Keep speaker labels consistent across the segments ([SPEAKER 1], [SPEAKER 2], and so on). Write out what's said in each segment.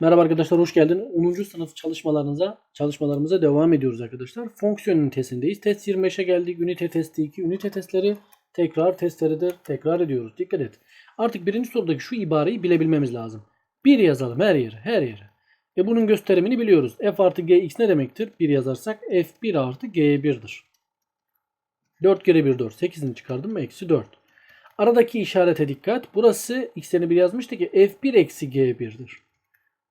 [SPEAKER 1] Merhaba arkadaşlar hoş geldin. 10. sınıf çalışmalarınıza çalışmalarımıza devam ediyoruz arkadaşlar. Fonksiyon ünitesindeyiz. Test 25'e geldik. Ünite testi 2. Ünite testleri tekrar testleridir. Tekrar ediyoruz. Dikkat et. Artık birinci sorudaki şu ibareyi bilebilmemiz lazım. 1 yazalım her yere. Her yere. E bunun gösterimini biliyoruz. F artı Gx ne demektir? 1 yazarsak F1 artı G1'dir. 4 kere 1 4. 8'ini çıkardım? Eksi 4. Aradaki işarete dikkat. Burası x'lerini 1 yazmıştı ki F1 eksi G1'dir.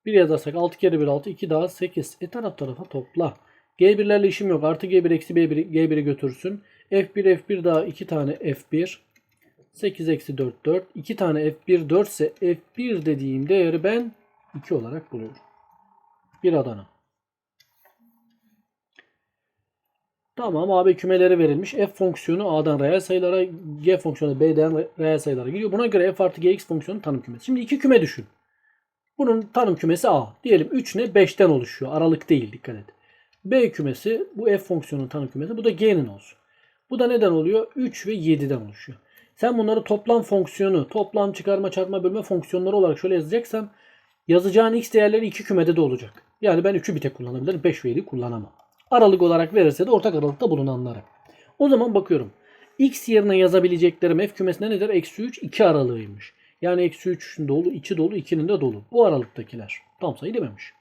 [SPEAKER 1] 1 yazarsak 6 kere 1 6 2 daha 8. E taraf tarafa topla. G1'lerle işim yok. Artı G1 eksi B1, G1'i götürsün. F1 F1 daha 2 tane F1. 8 eksi 4 4. 2 tane F1 4 ise F1 dediğim değeri ben 2 olarak buluyorum. Bir Adana. Tamam AB kümeleri verilmiş. F fonksiyonu A'dan reel sayılara, G fonksiyonu B'den reel sayılara gidiyor. Buna göre F artı Gx fonksiyonu tanım kümesi. Şimdi iki küme düşün. Bunun tanım kümesi A. Diyelim 3 ne? 5'ten oluşuyor. Aralık değil dikkat et. B kümesi bu f fonksiyonun tanım kümesi. Bu da G'nin olsun. Bu da neden oluyor? 3 ve 7'den oluşuyor. Sen bunları toplam fonksiyonu, toplam çıkarma çarpma bölme fonksiyonları olarak şöyle yazacaksam yazacağın x değerleri iki kümede de olacak. Yani ben 3'ü bir tek kullanabilirim. 5 ve 7'yi kullanamam. Aralık olarak verirse de ortak aralıkta bulunanları. O zaman bakıyorum. X yerine yazabileceklerim f kümesinde nedir? Eksi 3 2 aralığıymış. Yani eksi 3'ün dolu, içi dolu, 2'nin de dolu. Bu aralıktakiler. Tam sayı dememiş.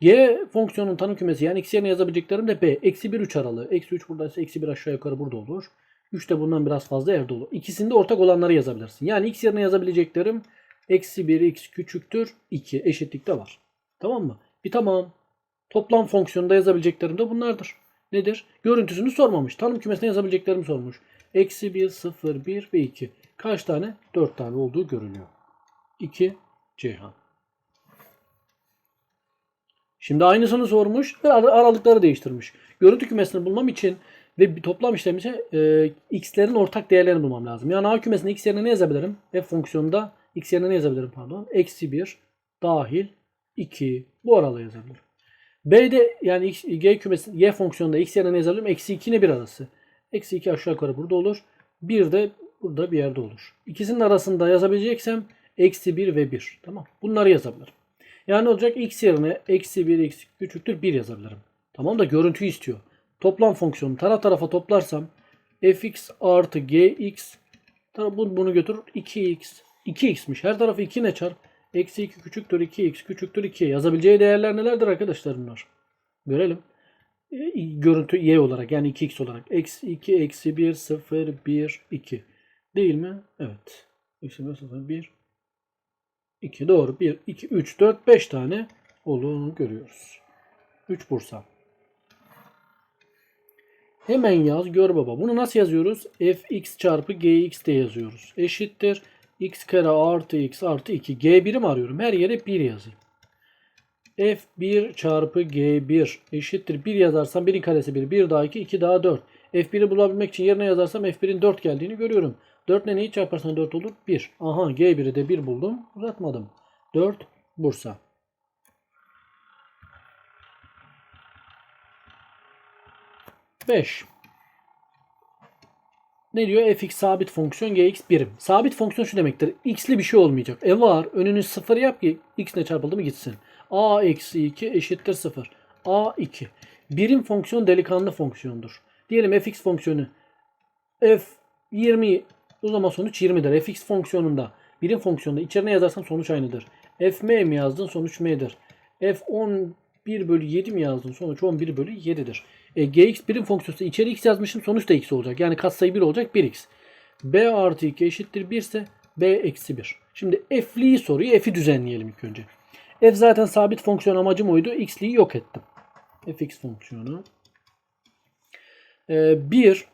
[SPEAKER 1] G fonksiyonun tanım kümesi yani x yerine yazabileceklerim de B. Eksi 1 3 aralığı. Eksi 3 buradaysa eksi 1 aşağı yukarı burada olur. 3 de bundan biraz fazla yerde olur. İkisinde ortak olanları yazabilirsin. Yani x yerine yazabileceklerim eksi 1 x küçüktür 2 eşitlikte var. Tamam mı? Bir tamam. Toplam fonksiyonda yazabileceklerim de bunlardır. Nedir? Görüntüsünü sormamış. Tanım kümesine yazabileceklerimi sormuş. Eksi 1, 0, 1 ve 2. Kaç tane? 4 tane olduğu görülüyor. 2 Ceyhan. Şimdi aynısını sormuş ve ar- aralıkları değiştirmiş. Görüntü kümesini bulmam için ve bir toplam işlemi ise e, x'lerin ortak değerlerini bulmam lazım. Yani a kümesinde x yerine ne yazabilirim? f fonksiyonunda x yerine ne yazabilirim pardon? Eksi 1 dahil 2 bu aralığı yazabilirim. B'de yani x, g kümesi y fonksiyonunda x yerine ne yazabilirim? Eksi 2 ile 1 arası. Eksi 2 aşağı yukarı burada olur. 1 de burada bir yerde olur. İkisinin arasında yazabileceksem eksi 1 ve 1. Tamam. Bunları yazabilirim. Yani olacak? X yerine eksi 1 x küçüktür 1 yazabilirim. Tamam da görüntüyü istiyor. Toplam fonksiyonu taraf tarafa toplarsam fx artı gx bunu götürür 2x 2x'miş. Her tarafı 2 ne çarp? Eksi 2 küçüktür 2x küçüktür 2. Yazabileceği değerler nelerdir arkadaşlar bunlar? Görelim. E, görüntü y olarak yani 2x olarak. Eksi 2 eksi 1 0 1 2. Değil mi? Evet. 1 0 1 2 doğru. 1 2 3 4 5 tane olduğunu görüyoruz. 3 Bursa. Hemen yaz gör baba. Bunu nasıl yazıyoruz? fx çarpı gx de yazıyoruz. Eşittir. x kare artı x artı 2. g1'i mi arıyorum? Her yere 1 yazayım. f1 çarpı g1 eşittir. 1 yazarsam 1'in karesi 1. 1 daha 2. 2 daha 4. f1'i bulabilmek için yerine yazarsam f1'in 4 geldiğini görüyorum. 4 ile neyi çarparsan 4 olur? 1. Aha G1'i de 1 buldum. Uzatmadım. 4 Bursa. Beş. Ne diyor? fx sabit fonksiyon gx birim. Sabit fonksiyon şu demektir. x'li bir şey olmayacak. E var. Önünü 0 yap ki x ne çarpıldı mı gitsin. a eksi 2 eşittir 0. a 2. Birim fonksiyon delikanlı fonksiyondur. Diyelim fx fonksiyonu f 20 o zaman sonuç 20'dir. fx fonksiyonunda birim fonksiyonda içerine yazarsam sonuç aynıdır. fm mi yazdın sonuç m'dir. f 11 bölü 7 mi yazdın sonuç 11 bölü 7'dir. E, gx birim fonksiyonsa içeri x yazmışım sonuç da x olacak. Yani katsayı 1 olacak 1x. b artı 2 eşittir 1 ise b eksi 1. Şimdi f'liyi soruyor. f'i düzenleyelim ilk önce. f zaten sabit fonksiyon amacım oydu. x'liyi yok ettim. fx fonksiyonu. E, 1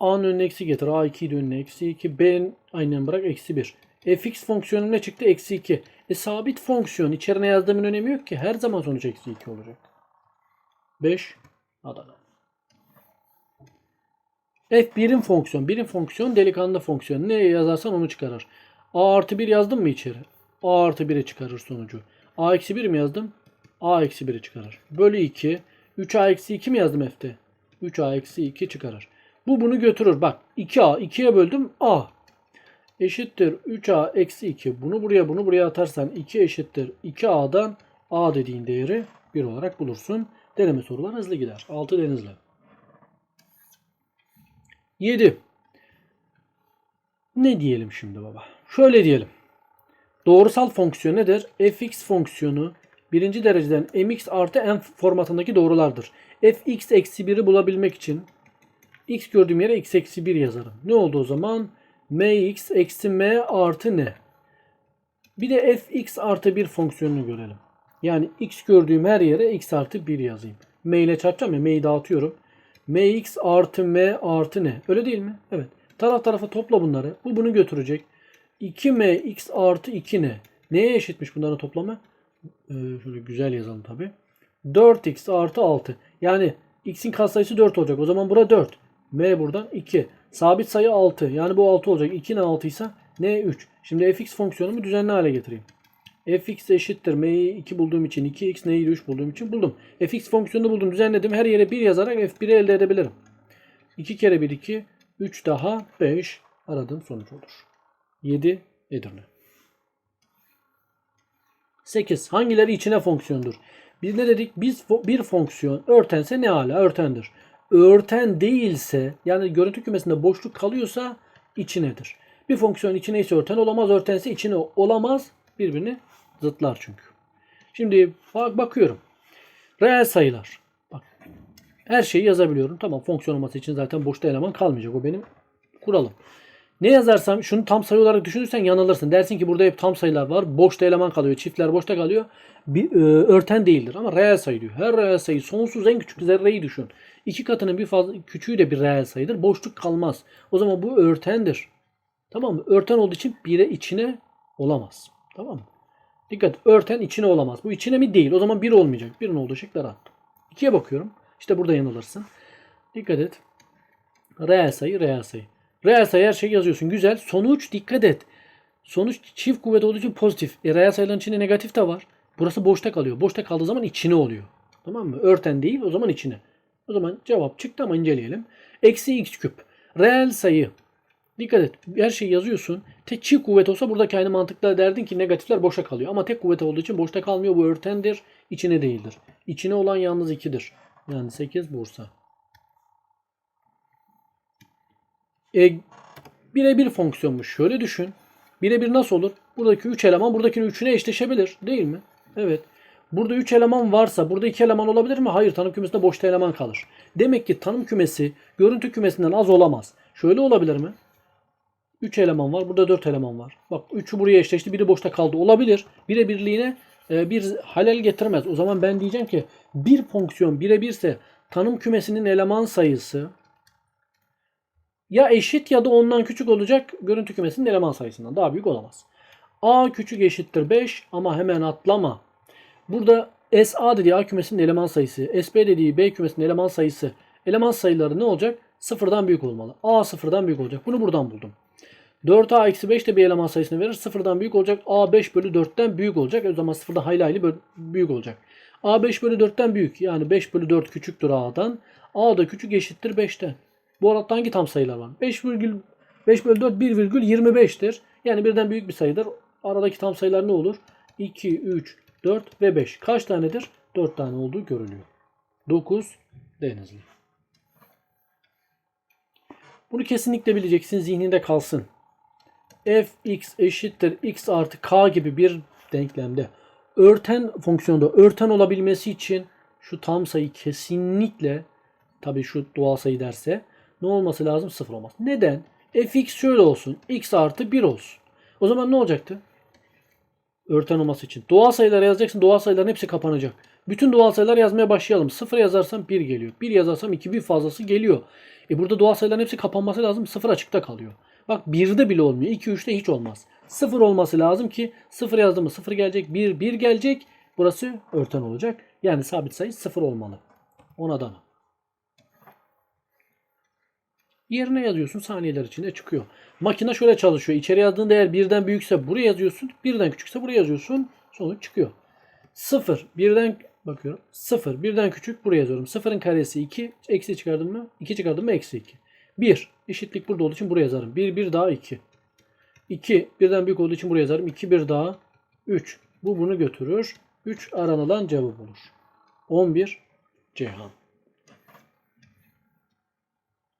[SPEAKER 1] A'nın önüne eksi getir. A2'yi de önüne eksi 2. B'nin aynen bırak eksi 1. fx fonksiyonu ne çıktı? Eksi 2. E sabit fonksiyon. içerine yazdığımın önemi yok ki. Her zaman sonuç eksi 2 olacak. 5. Adana. F birim fonksiyon. Birim fonksiyon delikanlı fonksiyon. Ne yazarsan onu çıkarır. A artı 1 yazdım mı içeri? A artı 1'e çıkarır sonucu. A eksi 1 mi yazdım? A eksi 1'e çıkarır. Bölü 2. 3A eksi 2 mi yazdım F'te? 3A eksi 2 çıkarır. Bu bunu götürür. Bak 2A 2'ye böldüm A. Eşittir 3A eksi 2. Bunu buraya bunu buraya atarsan 2 eşittir 2A'dan A dediğin değeri 1 olarak bulursun. Deneme sorular hızlı gider. 6 denizli. 7. Ne diyelim şimdi baba? Şöyle diyelim. Doğrusal fonksiyon nedir? fx fonksiyonu birinci dereceden mx artı n formatındaki doğrulardır. fx eksi 1'i bulabilmek için x gördüğüm yere x eksi 1 yazarım. Ne oldu o zaman? mx eksi m artı n. Bir de fx artı 1 fonksiyonunu görelim. Yani x gördüğüm her yere x artı 1 yazayım. m ile çarpacağım ya m'yi dağıtıyorum. mx artı m artı n. Öyle değil mi? Evet. Taraf tarafa topla bunları. Bu bunu götürecek. 2mx artı 2n. Neye eşitmiş bunların toplamı? Ee, şöyle güzel yazalım tabi. 4x artı 6. Yani x'in katsayısı 4 olacak. O zaman bura 4. m buradan 2. Sabit sayı 6. Yani bu 6 olacak. 2 ne 6 ise n 3. Şimdi fx fonksiyonumu düzenli hale getireyim. fx eşittir. m'yi 2 bulduğum için 2x n'yi 3 bulduğum için buldum. fx fonksiyonunu buldum. Düzenledim. Her yere 1 yazarak f1'i elde edebilirim. 2 kere 1 2. 3 daha 5. Aradığım sonuç olur. 7 Edirne. 8. Hangileri içine fonksiyondur? Biz ne dedik? Biz bir fonksiyon örtense ne hala? Örtendir. Örten değilse yani görüntü kümesinde boşluk kalıyorsa içinedir. Bir fonksiyon içine ise örten olamaz. Örtense içine olamaz. Birbirini zıtlar çünkü. Şimdi bak bakıyorum. Reel sayılar. Bak. Her şeyi yazabiliyorum. Tamam fonksiyon olması için zaten boşta eleman kalmayacak. O benim kuralım. Ne yazarsam şunu tam sayı olarak düşünürsen yanılırsın. Dersin ki burada hep tam sayılar var. Boşta eleman kalıyor. Çiftler boşta kalıyor. Bir, e, örten değildir ama reel sayı diyor. Her reel sayı sonsuz en küçük zerreyi düşün. İki katının bir fazla küçüğü de bir reel sayıdır. Boşluk kalmaz. O zaman bu örtendir. Tamam mı? Örten olduğu için bire içine olamaz. Tamam mı? Dikkat örten içine olamaz. Bu içine mi değil. O zaman bir olmayacak. Birin olduğu şıkları attım. İkiye bakıyorum. İşte burada yanılırsın. Dikkat et. Reel sayı reel sayı. Reel sayı her şeyi yazıyorsun. Güzel. Sonuç dikkat et. Sonuç çift kuvvet olduğu için pozitif. E, reel sayıların içinde negatif de var. Burası boşta kalıyor. Boşta kaldığı zaman içine oluyor. Tamam mı? Örten değil o zaman içine. O zaman cevap çıktı ama inceleyelim. Eksi x küp. Reel sayı. Dikkat et. Her şeyi yazıyorsun. Tek çift kuvvet olsa buradaki aynı mantıkla derdin ki negatifler boşa kalıyor. Ama tek kuvvet olduğu için boşta kalmıyor. Bu örtendir. içine değildir. İçine olan yalnız 2'dir. Yani 8 Bursa. E, birebir fonksiyonmuş. Şöyle düşün. Birebir nasıl olur? Buradaki 3 eleman buradakinin 3'üne eşleşebilir. Değil mi? Evet. Burada 3 eleman varsa burada 2 eleman olabilir mi? Hayır. Tanım kümesinde boşta eleman kalır. Demek ki tanım kümesi görüntü kümesinden az olamaz. Şöyle olabilir mi? 3 eleman var. Burada 4 eleman var. Bak 3'ü buraya eşleşti. Biri boşta kaldı. Olabilir. Birebirliğine e, bir halel getirmez. O zaman ben diyeceğim ki bir fonksiyon birebirse tanım kümesinin eleman sayısı ya eşit ya da ondan küçük olacak görüntü kümesinin eleman sayısından. Daha büyük olamaz. A küçük eşittir 5 ama hemen atlama. Burada SA dediği A kümesinin eleman sayısı, SB dediği B kümesinin eleman sayısı. Eleman sayıları ne olacak? Sıfırdan büyük olmalı. A sıfırdan büyük olacak. Bunu buradan buldum. 4A eksi 5 de bir eleman sayısını verir. Sıfırdan büyük olacak. A 5 bölü 4'ten büyük olacak. O zaman sıfırda hayli hayli büyük olacak. A 5 bölü 4'ten büyük. Yani 5 bölü 4 küçüktür A'dan. A da küçük eşittir 5'ten. Bu aralıkta hangi tam sayılar var? 5 virgül 5 bölü 4 1,25'tir. Yani birden büyük bir sayıdır. Aradaki tam sayılar ne olur? 2, 3, 4 ve 5. Kaç tanedir? 4 tane olduğu görülüyor. 9 Denizli. Bunu kesinlikle bileceksin. Zihninde kalsın. fx eşittir x artı k gibi bir denklemde örten fonksiyonda örten olabilmesi için şu tam sayı kesinlikle tabii şu doğal sayı derse ne olması lazım? Sıfır olması. Neden? fx şöyle olsun. x artı 1 olsun. O zaman ne olacaktı? Örten olması için. Doğal sayıları yazacaksın. Doğal sayıların hepsi kapanacak. Bütün doğal sayılar yazmaya başlayalım. 0 yazarsam 1 geliyor. 1 yazarsam 2 bir fazlası geliyor. E burada doğal sayıların hepsi kapanması lazım. 0 açıkta kalıyor. Bak 1'de bile olmuyor. 2 3'te hiç olmaz. 0 olması lazım ki 0 yazdım mı 0 gelecek. 1 1 gelecek. Burası örten olacak. Yani sabit sayı 0 olmalı. Ona da. Yerine yazıyorsun saniyeler içinde çıkıyor. Makine şöyle çalışıyor. İçeri yazdığın değer birden büyükse buraya yazıyorsun. Birden küçükse buraya yazıyorsun. Sonuç çıkıyor. 0 birden bakıyorum. 0 birden küçük buraya yazıyorum. 0'ın karesi 2. Eksi çıkardım mı? 2 çıkardım mı? Eksi 2. 1 eşitlik burada olduğu için buraya yazarım. 1 1 daha 2. 2 birden büyük olduğu için buraya yazarım. 2 1 daha 3. Bu bunu götürür. 3 aranılan cevap olur. 11 Ceyhan.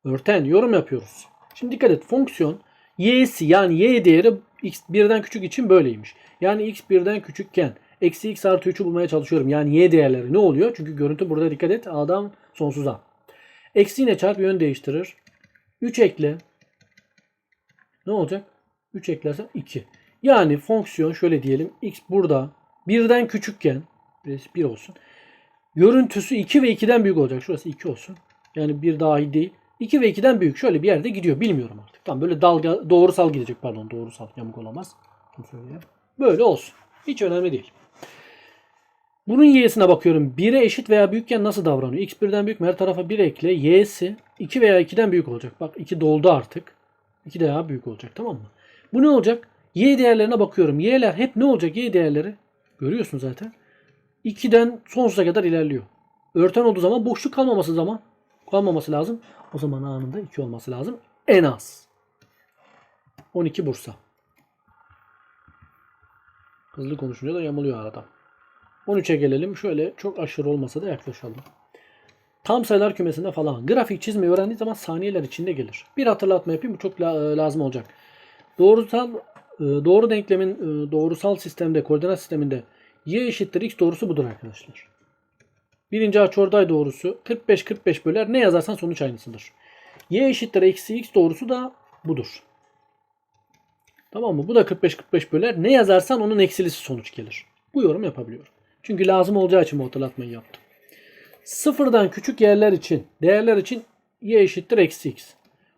[SPEAKER 1] Örten yorum yapıyoruz. Şimdi dikkat et fonksiyon y'si yani y değeri x birden küçük için böyleymiş. Yani x birden küçükken eksi x artı 3'ü bulmaya çalışıyorum. Yani y değerleri ne oluyor? Çünkü görüntü burada dikkat et a'dan sonsuza. Eksi ile çarp yön değiştirir. 3 ekle. Ne olacak? 3 eklersen 2. Yani fonksiyon şöyle diyelim. X burada birden küçükken 1 olsun. Görüntüsü 2 ve 2'den büyük olacak. Şurası 2 olsun. Yani bir dahi değil. 2 ve 2'den büyük. Şöyle bir yerde gidiyor. Bilmiyorum artık. Tam böyle dalga doğrusal gidecek. Pardon doğrusal. Yamuk olamaz. Böyle olsun. Hiç önemli değil. Bunun y'sine bakıyorum. 1'e eşit veya büyükken nasıl davranıyor? x birden büyük mü? Her tarafa 1 ekle. y'si 2 veya 2'den büyük olacak. Bak 2 doldu artık. 2 daha büyük olacak. Tamam mı? Bu ne olacak? Y değerlerine bakıyorum. Y'ler hep ne olacak? Y değerleri. Görüyorsun zaten. 2'den sonsuza kadar ilerliyor. Örten olduğu zaman boşluk kalmaması zaman kalmaması lazım. O zaman anında 2 olması lazım. En az. 12 Bursa. Hızlı konuşunca da yamuluyor arada. 13'e gelelim. Şöyle çok aşırı olmasa da yaklaşalım. Tam sayılar kümesinde falan. Grafik çizmeyi öğrendiği zaman saniyeler içinde gelir. Bir hatırlatma yapayım. Bu çok la- lazım olacak. Doğrusal e, doğru denklemin e, doğrusal sistemde, koordinat sisteminde y eşittir x doğrusu budur arkadaşlar. Birinci açıorday doğrusu 45-45 böler. Ne yazarsan sonuç aynısıdır. y eşittir eksi x doğrusu da budur. Tamam mı? Bu da 45-45 böler. Ne yazarsan onun eksilisi sonuç gelir. Bu yorum yapabiliyorum. Çünkü lazım olacağı için bu hatırlatmayı yaptım. Sıfırdan küçük yerler için, değerler için y eşittir eksi x.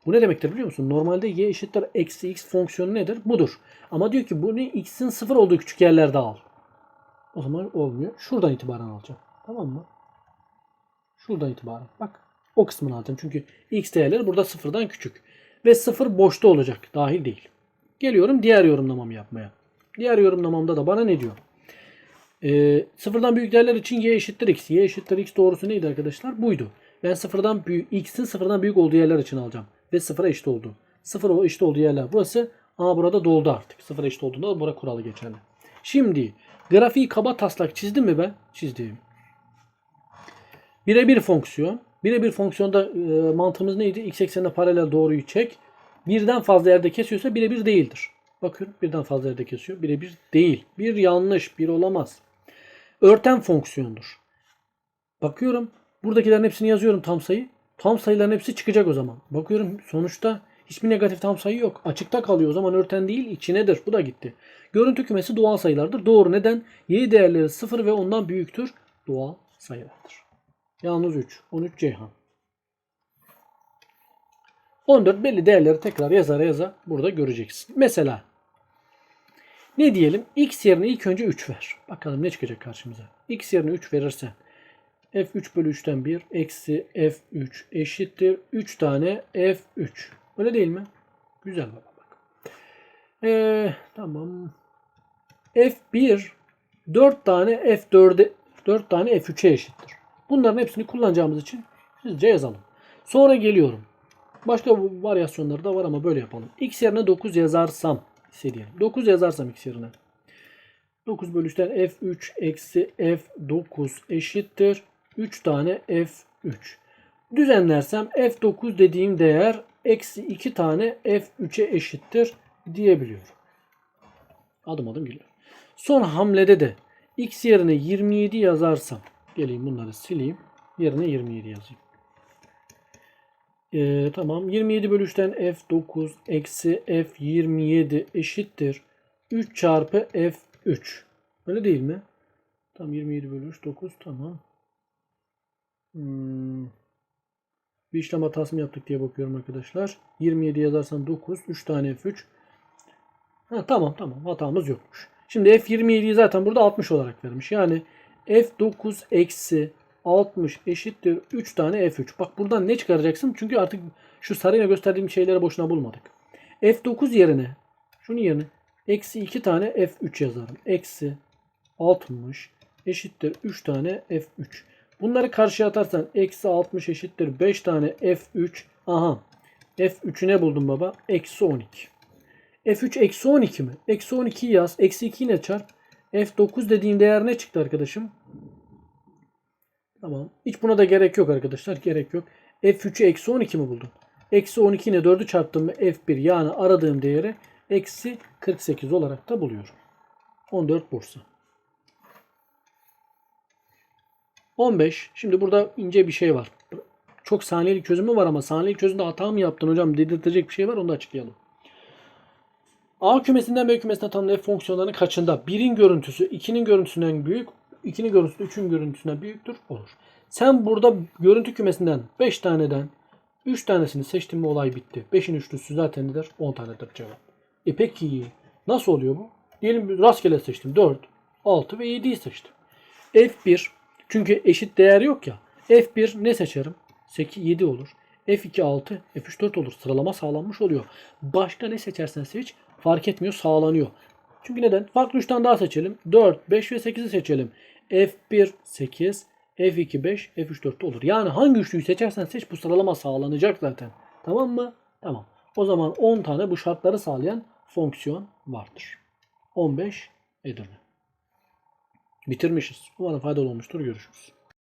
[SPEAKER 1] Bu ne demektir biliyor musun? Normalde y eşittir eksi x fonksiyonu nedir? Budur. Ama diyor ki bunu x'in sıfır olduğu küçük yerlerde al. O zaman olmuyor. Şuradan itibaren alacağım. Tamam mı? Şuradan itibaren. Bak. O kısmını alacağım. Çünkü x değerleri burada sıfırdan küçük. Ve sıfır boşta olacak. Dahil değil. Geliyorum diğer yorumlamamı yapmaya. Diğer yorumlamamda da bana ne diyor? Ee, sıfırdan büyük değerler için y eşittir x. y eşittir x doğrusu neydi arkadaşlar? Buydu. Ben sıfırdan büyük, x'in sıfırdan büyük olduğu yerler için alacağım. Ve sıfıra eşit oldu. Sıfıra eşit olduğu yerler. Burası ama burada doldu artık. Sıfıra eşit olduğunda da bura kuralı geçerli. Şimdi grafiği kaba taslak çizdim mi ben? Çizdim. Birebir fonksiyon. Birebir fonksiyonda e, mantığımız neydi? X eksenine paralel doğruyu çek. Birden fazla yerde kesiyorsa birebir değildir. Bakıyorum birden fazla yerde kesiyor. Birebir değil. Bir yanlış. Bir olamaz. Örten fonksiyondur. Bakıyorum. Buradakilerin hepsini yazıyorum tam sayı. Tam sayıların hepsi çıkacak o zaman. Bakıyorum sonuçta hiçbir negatif tam sayı yok. Açıkta kalıyor. O zaman örten değil içinedir. Bu da gitti. Görüntü kümesi doğal sayılardır. Doğru. Neden? Y değerleri 0 ve ondan büyüktür. Doğal sayılardır. Yalnız 3. 13 Ceyhan. 14 belli değerleri tekrar yazara yaza burada göreceksin. Mesela ne diyelim? X yerine ilk önce 3 ver. Bakalım ne çıkacak karşımıza. X yerine 3 verirsen f3 bölü 3'ten 1 eksi f3 eşittir 3 tane f3. Öyle değil mi? Güzel baba bak. Ee, tamam. f1 4 tane f4'e 4 tane f3'e eşittir. Bunların hepsini kullanacağımız için hızlıca yazalım. Sonra geliyorum. Başka varyasyonları da var ama böyle yapalım. X yerine 9 yazarsam ise diyelim. 9 yazarsam x yerine. 9 bölü 3'ten f3 eksi f9 eşittir. 3 tane f3. Düzenlersem f9 dediğim değer eksi 2 tane f3'e eşittir diyebiliyorum. Adım adım geliyor. Son hamlede de x yerine 27 yazarsam geleyim bunları sileyim. Yerine 27 yazayım. Ee, tamam. 27 bölü 3'ten f9 eksi f27 eşittir. 3 çarpı f3. Öyle değil mi? Tam 27 bölü 3 9 tamam. Hmm. Bir işlem hatası mı yaptık diye bakıyorum arkadaşlar. 27 yazarsan 9 3 tane f3. Ha, tamam tamam hatamız yokmuş. Şimdi f27'yi zaten burada 60 olarak vermiş. Yani f9 eksi 60 eşittir 3 tane F3. Bak buradan ne çıkaracaksın? Çünkü artık şu sarıyla gösterdiğim şeyleri boşuna bulmadık. F9 yerine şunun yerine eksi 2 tane F3 yazarım. Eksi 60 eşittir 3 tane F3. Bunları karşıya atarsan eksi 60 eşittir 5 tane F3. Aha. F3'ü ne buldum baba? Eksi 12. F3 eksi 12 mi? Eksi 12 yaz. Eksi 2 ile çarp. F9 dediğin değer ne çıktı arkadaşım? Tamam. Hiç buna da gerek yok arkadaşlar. Gerek yok. F3'ü eksi 12 mi buldun? Eksi 12 ile 4'ü çarptım mı F1 yani aradığım değeri eksi 48 olarak da buluyorum. 14 Bursa. 15. Şimdi burada ince bir şey var. Çok saniyelik çözümü var ama saniyelik çözümde hata mı yaptın hocam dedirtecek bir şey var onu da açıklayalım. A kümesinden B kümesine tanımlı f fonksiyonlarının kaçında 1'in görüntüsü 2'nin görüntüsünden büyük, 2'nin görüntüsü 3'ün görüntüsünden büyüktür olur. Sen burada görüntü kümesinden 5 taneden 3 tanesini seçtin mi olay bitti. 5'in üçlüsü zaten nedir? 10 tanedir cevap. E peki nasıl oluyor bu? Diyelim rastgele seçtim. 4, 6 ve 7'yi seçtim. F1 çünkü eşit değer yok ya. F1 ne seçerim? 8, 7 olur. F2 6, F3 4 olur. Sıralama sağlanmış oluyor. Başka ne seçersen seç fark etmiyor sağlanıyor. Çünkü neden? Farklı 3 tane daha seçelim. 4, 5 ve 8'i seçelim. F1 8, F2 5, F3 4 olur. Yani hangi üçlüyü seçersen seç bu sıralama sağlanacak zaten. Tamam mı? Tamam. O zaman 10 tane bu şartları sağlayan fonksiyon vardır. 15 Edirne. Bitirmişiz. Umarım faydalı olmuştur. Görüşürüz.